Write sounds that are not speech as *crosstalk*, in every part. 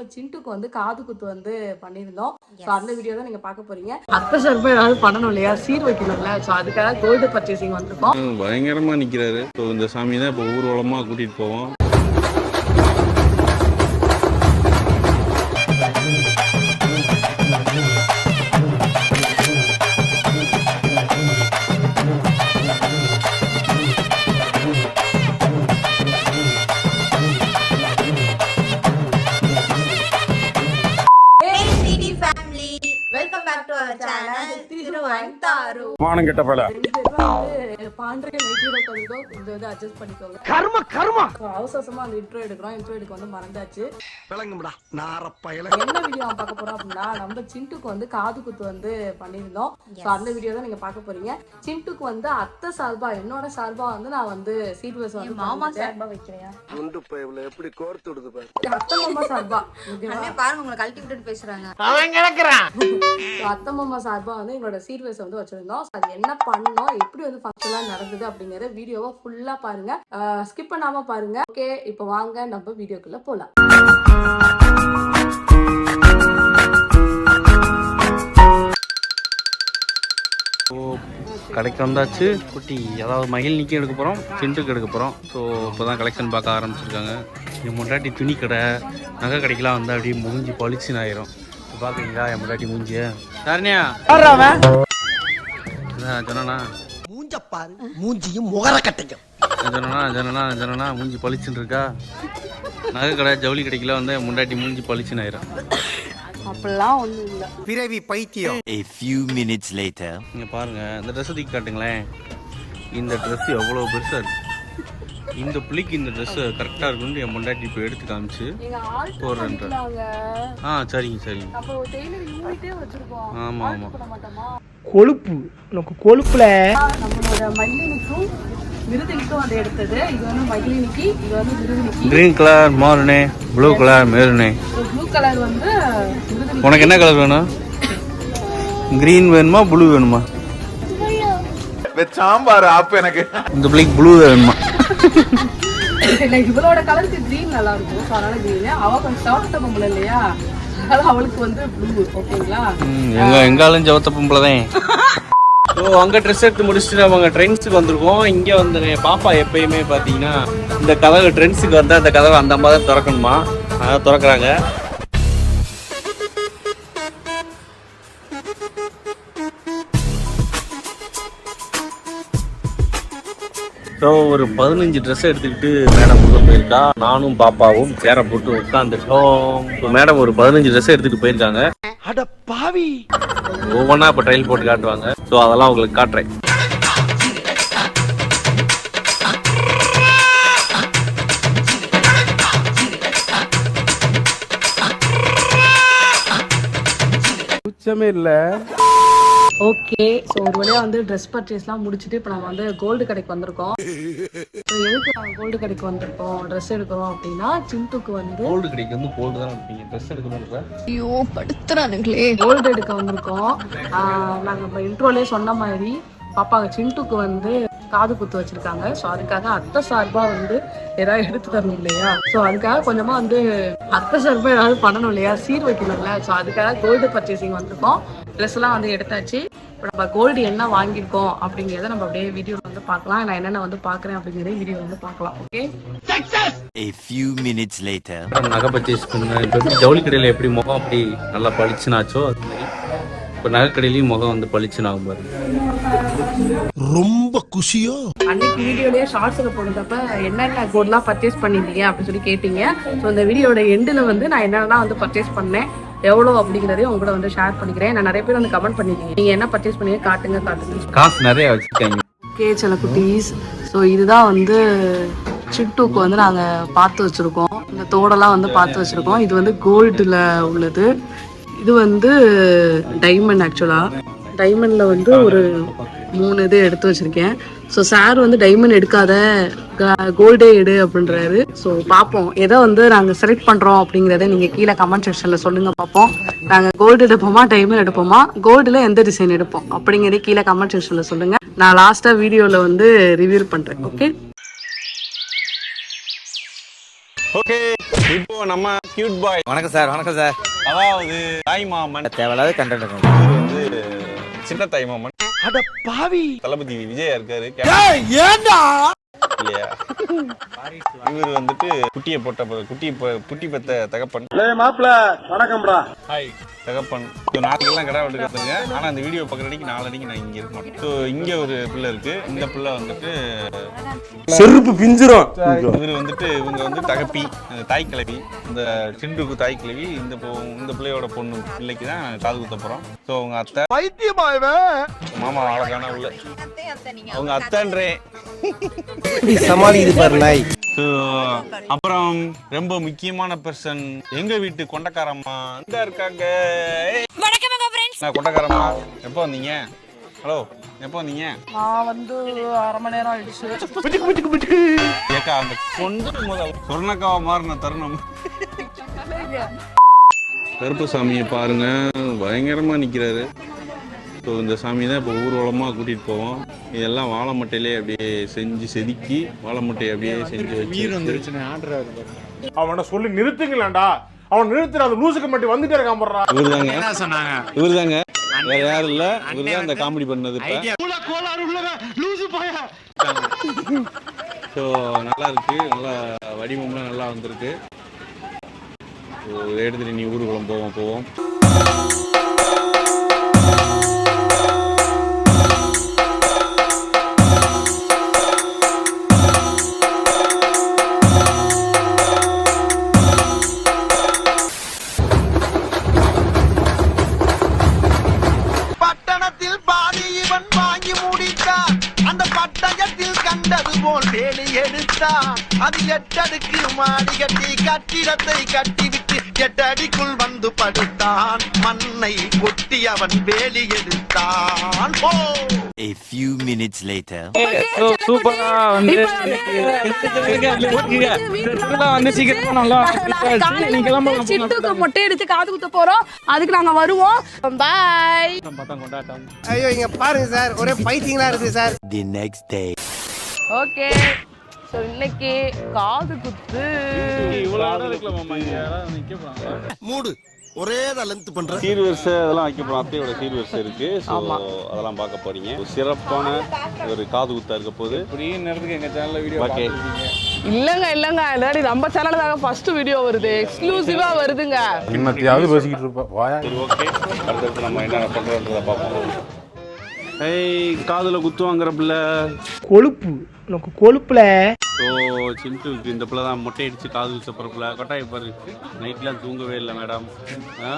நம்ம சிண்டுக்கு வந்து காது குத்து வந்து பண்ணியிருந்தோம். ஸோ அந்த வீடியோ தான் நீங்க பார்க்க போறீங்க. அத்தை சார்பா ஏதாவது பண்ணணும் இல்லையா? சீர் வைக்கணும்ல. ஸோ அதுக்காக கோல்டு பர்ச்சேசிங் வந்திருக்கோம். பயங்கரமா நிக்கிறாரு. ஸோ இந்த சாமி தான் இப்போ ஊர்வலமா கூட்டிட்டு போவோம். നാണം പല பல பாண்டே நைட்டியோட உட்காந்துருக்கோம் கொஞ்சம் வந்து அட்ஜஸ்ட் பண்ணிக்கோங்க. கர்ம கர்ம! அவசரமா அந்த இன்ட்ரோ எடுக்கிறோம். இன்ட்ரோ எடுக்க வந்து மறந்தாச்சு. விளங்கும்டா நாரப்பயல என்ன வீடியோ பார்க்க போறோம் அப்படின்னா நம்ம சிண்டுக்கு வந்து காது குத்து வந்து பண்ணியிருந்தோம். ஸோ அந்த வீடியோ தான் நீங்க பார்க்க போறீங்க. சிண்டுக்கு வந்து அத்தை சார்பா என்னோட சார்பா வந்து நான் வந்து சீட் வந்து மாமா சார்பா வைக்கிறேன் குண்டு பயவுல எப்படி கோர்த்து விடுது பாரு. அத்தை மாமா சார்பா. பாருங்க உங்களை கழட்டி விட்டுட்டு பேசுறாங்க. அத்தை மாமா சார்பா வந்து எங்களோட சீட் வயசு வந்து வச்சிருந்தோம். அது என்ன பண்ணோம்? எப்படி வந்து ஃபங்க்ஷன்லாம் நடந்தது அப்படிங்கறத வீடியோவை ஃபுல்லா பாருங்க. ஸ்கிப் பண்ணாம பாருங்க. ஓகே இப்போ வாங்க நம்ம வீடியோக்குள்ள போலாம். கடைக்கு வந்தாச்சு. குட்டி அதாவது மகிழ் நிக்கி எடுக்க போகிறோம் சிண்டுக்கு எடுக்க போகிறோம் ஸோ இப்போ தான் கலெக்ஷன் பார்க்க ஆரம்பிச்சிருக்காங்க. என் முண்டாட்டி துணி கடை நகை கடைக்கெலாம் வந்து அப்படியே மூஞ்சி பளிச்சுன்னு ஆயிரும். பார்க்குறீங்களா என் முண்டாட்டி மூஞ்சிய? தாரணியா நான் சொன்னா மூஞ்ச பாரு மூஞ்சியும் முகர கட்டைக்கும் ஜனனா ஜனனா ஜனனா மூஞ்சி பளிச்சுன்னு இருக்கா நகை கடை ஜவுளி கடைக்கில வந்து முண்டாட்டி மூஞ்சி பளிச்சுன்னு ஆயிரும் அப்படிலாம் ஒண்ணும் இல்ல. பிறவி பைத்தியம். A few minutes later. இங்கே பாருங்க இந்த ட்ரெஸ் தூக்கி காட்டுங்களேன். இந்த Dress எவ்வளோ பெருசாக இருக்கு. இந்த புள்ளிக்கு இந்த Dress கரெக்டாக இருக்குன்னு என் முண்டாட்டி இப்போ எடுத்து காமிச்சு போடுறேன்ற. நாங்க ஆ சரிங்க சரிங்க. ஆமாம் ஆமாம் கொழுப்பு. உனக்கு கொழுப்புல நம்மளோட மல்லினிக்கும் விருதுனிக்கும் வந்து எடுத்தது. இது வந்து மகிழினிக்கு இது வந்து விருதுனிக்கு. க்ரீன் கலர் மாருனே ப்ளூ கலர் மெருனே ப்ளூ கலர் வந்து உனக்கு என்ன கலர் வேணும்? க்ரீன் வேணுமா ப்ளூ வேணுமா? சாம்பார் ஆப்பு எனக்கு. இந்த பிள்ளைக்கு ப்ளூ வேணுமா? இவளோட கலருக்கு கிரீன் நல்லா இருக்கும் ஸோ அதனால கிரீன் அவ கொஞ்சம் சவத்த பொம்பளை இல்லையா? அதனால அவளுக்கு வந்து ப்ளூ ஓகேங்களா எங்க எங்காலும் ஜவத்த பொம்பளை தான் ஸோ அங்கே ட்ரெஸ் எடுத்து முடிச்சுட்டு அவங்க ட்ரெண்ட்ஸுக்கு வந்திருக்கோம். இங்கே வந்து பாப்பா எப்பயுமே பார்த்தீங்கன்னா இந்த கதவு ட்ரெண்ட்ஸுக்கு வந்தால் அந்த கதவை அந்த தான் திறக்கணுமா? அதான் திறக்கிறாங்க. ஸோ ஒரு பதினஞ்சு ட்ரெஸ் எடுத்துக்கிட்டு மேடம் உள்ள போயிருக்கா. நானும் பாப்பாவும் சேரை போட்டு உட்காந்துட்டோம் மேடம் ஒரு பதினஞ்சு ட்ரெஸ் எடுத்துகிட்டு போயிருக்காங்க. அட பாவி. ஒவ்வொன்றா இப்போ ட்ரையல் போட்டு காட்டுவாங்க. ஸோ அதெல்லாம் உங்களுக்கு காட்டுறேன். உச்சமே இல்ல. ஓகே ஸோ ஒரு வழியா வந்து ட்ரெஸ் பர்ச்சேஸ்லாம் முடிச்சுட்டு இப்போ நம்ம வந்து கோல்டு கடைக்கு வந்திருக்கோம். ஸோ எதுக்கு நாங்கள் கோல்டு கடைக்கு வந்திருக்கோம்? ட்ரெஸ் எடுக்கிறோம் அப்படின்னா சிந்துக்கு வந்து கோல்டு கடைக்கு வந்து கோல்டு தான் எடுப்பீங்க. ட்ரெஸ் எடுக்கணுன்ற ஐயோ படுத்துறானுங்களே. கோல்டு எடுக்க வந்திருக்கோம் நாங்கள் இப்போ இன்ட்ரோலே சொன்ன மாதிரி பாப்பாங்க சிண்டுக்கு வந்து காது குத்து வச்சிருக்காங்க. ஸோ அதுக்காக அத்தை சார்பா வந்து ஏதாவது எடுத்து தரணும் இல்லையா? ஸோ அதுக்காக கொஞ்சமா வந்து அத்தை சார்பா ஏதாவது பண்ணணும் இல்லையா? சீர் வைக்கணும்ல. ஸோ அதுக்காக கோல்டு பர்ச்சேசிங் வந்திருக்கோம். ட்ரெஸ் எல்லாம் வந்து எடுத்தாச்சு. நம்ம கோல்டு என்ன வாங்கியிருக்கோம் அப்படிங்கிறத நம்ம அப்படியே வீடியோவில் வந்து பார்க்கலாம். நான் என்னென்ன வந்து பார்க்குறேன் அப்படிங்கிறத வீடியோ வந்து பார்க்கலாம். Okay A few minutes later. நகை பர்ச்சேஸ் பண்ண இப்போ எப்படி ஜவுளி கடையில் எப்படி முகம் அப்படி நல்லா பளிச்சுனாச்சோ அது மாதிரி இப்போ நகை கடையிலையும் முகம் வந்து பளிச்சுன்னு ஆகும் பாருங்க ரொம்ப குஷியோ? அன்னைக்கு வீடியோலயே ஷார்ட்ஸ்ல போடுறப்ப என்னென்ன கோட்லாம் பர்ச்சேஸ் பண்ணிருந்தீங்க அப்படின்னு சொல்லி கேட்டீங்க. ஸோ இந்த வீடியோட எண்டில் வந்து நான் என்னென்னலாம் வந்து பர்ச்சேஸ் பண்ணேன். எவ்வளோ அப்படிங்கிறதையும் உங்க கூட வந்து ஷேர் பண்ணிக்கிறேன். நான் நிறைய பேர் வந்து கமெண்ட் பண்ணிருக்கீங்க. நீங்க என்ன பர்ச்சேஸ் பண்ணீங்க? காட்டுங்க காட்டுங்க. காசு நிறைய வச்சுருக்காங்க கே சில குட்டீஸ். ஸோ இதுதான் வந்து சிட்டுக்கு வந்து நாங்கள் பார்த்து வச்சுருக்கோம். இந்த தோடெல்லாம் வந்து பார்த்து வச்சுருக்கோம். இது வந்து கோல்டில் உள்ளது. இது வந்து டைமண்ட் ஆக்சுவலாக டைமண்டில் வந்து ஒரு மூணு இது எடுத்து வச்சுருக்கேன். ஸோ சார் வந்து டைமண்ட் எடுக்காத. கோல்டே எடு அப்படின்றாரு. ஸோ பார்ப்போம் எதை வந்து நாங்கள் செலக்ட் பண்ணுறோம் அப்படிங்கிறத நீங்கள் கீழே கமெண்ட் செக்ஷனில் சொல்லுங்கள் பார்ப்போம் நாங்கள் கோல்டு எடுப்போமா டைமண்ட் எடுப்போமா? கோல்டில் எந்த டிசைன் எடுப்போம்? அப்படிங்கிறத கீழே கமெண்ட் செக்ஷனில் சொல்லுங்கள் நான் லாஸ்ட்டாக வீடியோவில் வந்து ரிவ்யூ பண்ணுறேன் ஓகே ஓகே இப்போ நம்ம கியூட் பாய் வணக்கம் சார் வணக்கம் சார். அதாவது தாய் மாமன். தேவையில்லாத கண்டென்ட் வந்து சின்ன தாய் மாமன். அட பாவி. தளபதி விஜயா இருக்காரு. ஏய், ஏன்டா இல்லையா? இவர் வந்துட்டு குட்டியை போட்ட ப- குட்டி பெத்த தகப்பன். மாப்பிள வணக்கம்டா. ஹாய் தகப்பன். ஸோ நாளைக்கெல்லாம் கடை வெட்டு கற்றுங்க ஆனால் அந்த வீடியோ பார்க்குற அன்னைக்கு நாலு நான் இங்கே இருக்க மாட்டேன். ஸோ இங்கே ஒரு பிள்ளை இருக்கு. இந்த பிள்ளை வந்துட்டு செருப்பு பிஞ்சிரும். இவர் வந்துட்டு இவங்க வந்து தகப்பி. அந்த தாய் கிழவி. இந்த சிண்டுக்கு தாய் கிழவி. இந்த இந்த பிள்ளையோட பொண்ணு பிள்ளைக்கு தான் காது குத்த போகிறோம் ஸோ அவங்க அத்தை. பைத்தியமா இவன்? மாமா அழகான உள்ள. அவங்க அத்தைன்றே *laughs* சமாளிக்குது பாரு நாய் அப்புறம் ரொம்ப முக்கியமான பர்சன் எங்க வீட்டு கொண்டக்காரம்மா. இந்த இருக்காங்க. நான் கொண்டக்காரம்மா? எப்போ வந்தீங்க? ஹலோ எப்போ வந்தீங்க? நான் வந்து அரை மணி நேரம் ஆயிடுச்சு. ஏக்கா அந்த கொண்டு முதல் சொர்ணக்காவா மாறின தருணம். *laughs* கருப்பு சாமியை பாருங்க பயங்கரமா நிக்கிறாரு. ஸோ இந்த சாமி தான் இப்போ ஊர்வலமாக கூட்டிகிட்டு போவோம். இதெல்லாம் வாழை மட்டையிலே அப்படியே செஞ்சு செதுக்கி வாழை மட்டையை அப்படியே செஞ்சு வச்சு அவனை சொல்லி நிறுத்துங்களேன்டா அவன் நிறுத்துற அந்த லூசுக்கு மட்டும் வந்துட்டே இருக்கான் போடுறா இவர் தாங்க என்ன சொன்னாங்க? இவர் தாங்க வேற யாரும் இல்ல. இவர் தான் இந்த காமெடி பண்ணது ஸோ நல்லா இருக்கு. நல்லா வடிவம்லாம் நல்லா வந்திருக்கு. ஸோ எடுத்துட்டு நீ ஊர்வலம் போவோம் போவோம். எட்டடுக்கு மாடி கட்டி. கட்டிடத்தை கட்டிவிட்டு எட்டடிக்குள் வந்து படுத்தான் மண்ணை கொட்டி அவன் வேலி எடுத்தான் போ A few minutes later. சூப்பரா வந்து வந்து சீக்கிரமா நல்லா நீங்க கிளம்பலாம் சிட்டுக்கு மொட்டை அடிச்சு காது குத்த போறோம். அதுக்கு நாங்க வருவோம். பாய் கொண்டாட்டம். ஐயோ இங்க பாருங்க சார். ஒரே பைத்தியங்களா இருக்கு sir. The next day. Okay so இன்னைக்கு காது குத்து. மூடு. ஒரே தான் லென்த் பண்ற. சீர்வரிசை அதெல்லாம் வைக்க போறோம். அத்தையோட சீர்வரிசை இருக்கு. ஸோ அதெல்லாம் பார்க்க போறீங்க. சிறப்பான ஒரு காது குத்தா இருக்க போது நேரத்துக்கு எங்க சேனல்ல வீடியோ ஓகே இல்லங்க இல்லங்க. இல்லாடி நம்ம சேனல்ல தாங்க ஃபர்ஸ்ட் வீடியோ வருது. எக்ஸ்க்ளூசிவா வருதுங்க. என்னத்தையாவது பேசிக்கிட்டு இருப்பா வாயா. சரி ஓகே அடுத்தடுத்து நம்ம என்ன பண்றோன்றத பார்ப்போம். ஏய் காதுல குத்துவாங்கிற பிள்ளை. கொழுப்பு. உனக்கு கொழுப்புல. ஸோ சிண்டுக்கு இந்த பிள்ளை தான் மொட்டை அடிச்சு காது குத்த போகிற பிள்ளை. கொட்டாய் பாரு. நைட்லாம் தூங்கவே இல்லை மேடம். ஆ?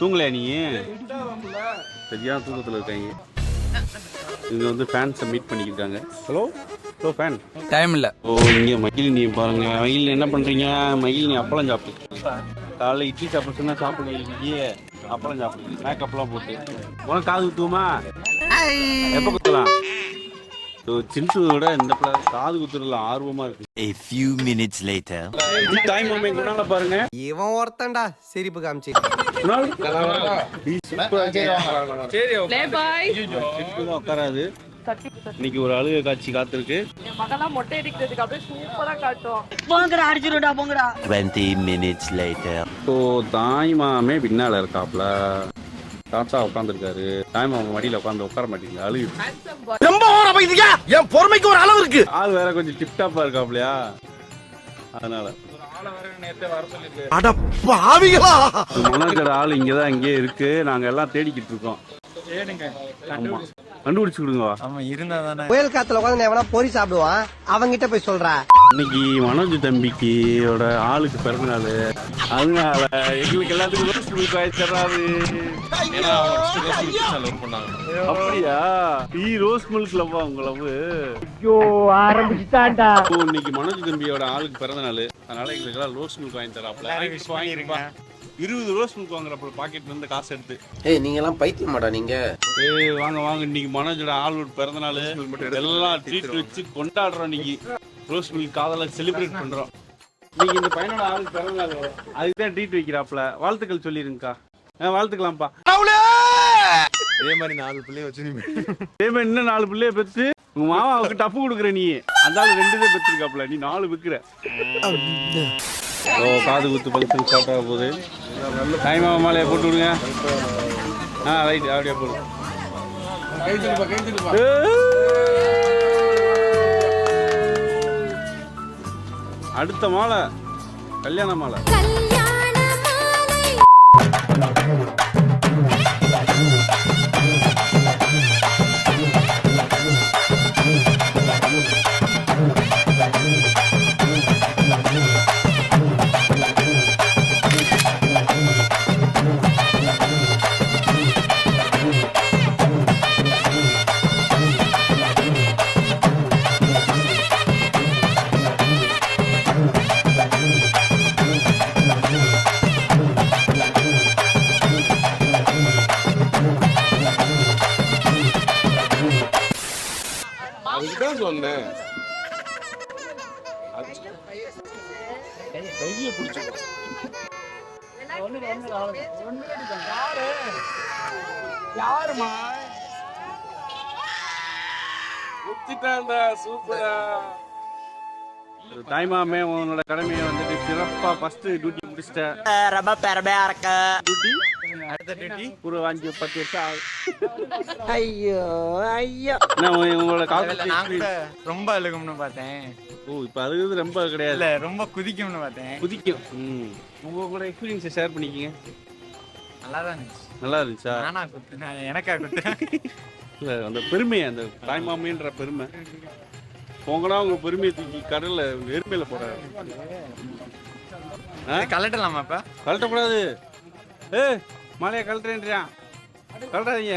தூங்கலையா நீ? சரியான தூக்கத்தில் இருக்காங்க. இவங்க வந்து ஃபேன்ஸை மீட் பண்ணிக்கிருக்காங்க ஹலோ ஹலோ ஃபேன் டைம் இல்ல. ஓ இங்கே மகிழ் நீ பாருங்க. மகிழ் என்ன பண்ணுறீங்க மகிழ் நீ அப்பளம் சாப்பிட்டு. காலைல இட்லி சாப்பிட சொன்னா சாப்பிடுங்க இங்கேயே சாப்பிடுங்க மேக்கப்லாம் போட்டு. உனக்கு காது குத்துவோமா? எப்போ குத்தலாம்? ஸோ சிண்டுவோட இந்த காது குத்துறதுல ஆர்வமாக இருக்கு. A few minutes later. குணால பாருங்க. இவன் ஒருத்தன்டா சிரிப்பு காமிச்சு. பாய் சிண்டுதான் உட்காராது. இன்னைக்கு ஒரு அழுகை காட்சி காத்திருக்கு. என் மகெல்லாம் மொட்டை அடிக்கிறதுக்கு அப்படியே சூப்பரா காட்டும் 20 minutes later. ஸோ தாய் மாமே பின்னால இருக்காப்ல. தாத்தா உட்காந்துருக்காரு தாய் மாமா மடியில உட்காந்து உட்கார மாட்டேங்குது அழுகு. ரொம்ப ஓர பைத்தியா என் பொறுமைக்கு ஒரு அளவு இருக்கு. ஆள் வேற கொஞ்சம் டிப்டாப்பா இருக்காப்லையா? அதனால. அட பாவிகளா! மனோஜோட ஆள் இங்கதான் இங்கே இருக்கு. நாங்க எல்லாம் தேடிக்கிட்டு இருக்கோம். ஆமா கண்டுபிடிச்சு கொடுங்க ஆமா இருந்தா தானே புயல் காத்துல உட்காந்து எவனா பொறி சாப்பிடுவான் அவங்கிட்ட போய் சொல்றா. இன்னைக்கு மனோஜ் தம்பிக்கோட ஆளுக்கு பிறந்த நாள் அதனால எங்களுக்கு எல்லாத்துக்கும் ரோஸ் மில்க் வாய்ச்சிடறாரு அப்படியா? ஈ ரோஸ் மில்க் லவ்வா உங்க லவ் ஐயோ ஆரம்பிச்சுட்டான்டா. ஓ, இன்னைக்கு மனோஜ் தம்பியோட ஆளுக்கு பிறந்த நாள் அதனால எங்களுக்கு எல்லாம் ரோஸ் மில்க் வாங்கி தராப்ல. வாங்கிருப்பா இருபது ரோஸ் மில்க் வாங்குறப்ப பாக்கெட்ல இருந்து காசு எடுத்து. ஏய் நீங்க எல்லாம் பைத்தியமாடா நீங்க. ஏய் வாங்க வாங்க இன்னைக்கு மனோஜோட ஆளோட பிறந்த நாள். எல்லாம் ட்ரீட் வச்சு கொண்டாடுறோம் இன்னைக்கு. ரோஸ் மில்க் காதல செலிப்ரேட் பண்றோம். இன்னைக்கு இந்த பையனோட ஆளுக்கு பிறந்த நாள். அதுக்கு தான் ட்ரீட் வைக்கிறாப்ல வாழ்த்துக்கள் சொல்லிருங்கக்கா. வாழ்த்துக்கலாம்ப்பா. இதே மாதிரி நாலு பிள்ளைய வச்சு நீ அதே மாதிரி இன்னும் நாலு பிள்ளைய பெற்று உங்க மாமாவுக்கு டப்பு கொடுக்குற நீ. அந்த ஆள் ரெண்டு தான் பெற்றிருக்காப்ல நீ நாலு விற்கிற ஓ காது குத்து ஃபங்க்ஷன் ஸ்டார்ட் போகுது. டைம் மாலையை போட்டு விடுங்க. ஆ ரைட் அப்படியே போடு. அடுத்த மாலை. கல்யாண மாலை. சொன்னேன் கையை பிடிச்சி யாருமா? குத்திட்டான்டா சூப்பரா. தாய்மாமே உன்னோட கடமையை வந்துட்டு சிறப்பாக ஃபஸ்ட்டு டியூட்டி முடிச்சிட்ட. ரொம்ப பெருமையா இருக்கு. டியூட்டி அடுத்த டியூட்டி ஒரு அஞ்சு பத்து வருஷம் ஐயோ ஐயோ. உங்களோட நான் கால் கூட ரொம்ப அழுகும்னு பார்த்தேன். ஓ இப்போ அழுகுது ரொம்ப கிடையாது. இல்ல ரொம்ப குதிக்கும்னு பார்த்தேன். குதிக்கும். ம். உங்களோட எக்ஸ்பீரியன்ஸை ஷேர் பண்ணிக்கிங்க. நல்லா தான் இருந்துச்சு. நல்லா இருந்துச்சா? நானா குத்துனேன் எனக்கா குத்துனேன் இல்லை அந்த பெருமை அந்த தாய்மாமின்ற பெருமை. போங்கடா உங்க பெருமையை தூக்கி கடல்ல எருமையில போறாரு கலட்டலாமா இப்ப கழட்டக்கூடாது. ஏ மாலையை கழட்டுறேன்றியா? கழட்டாதீங்க.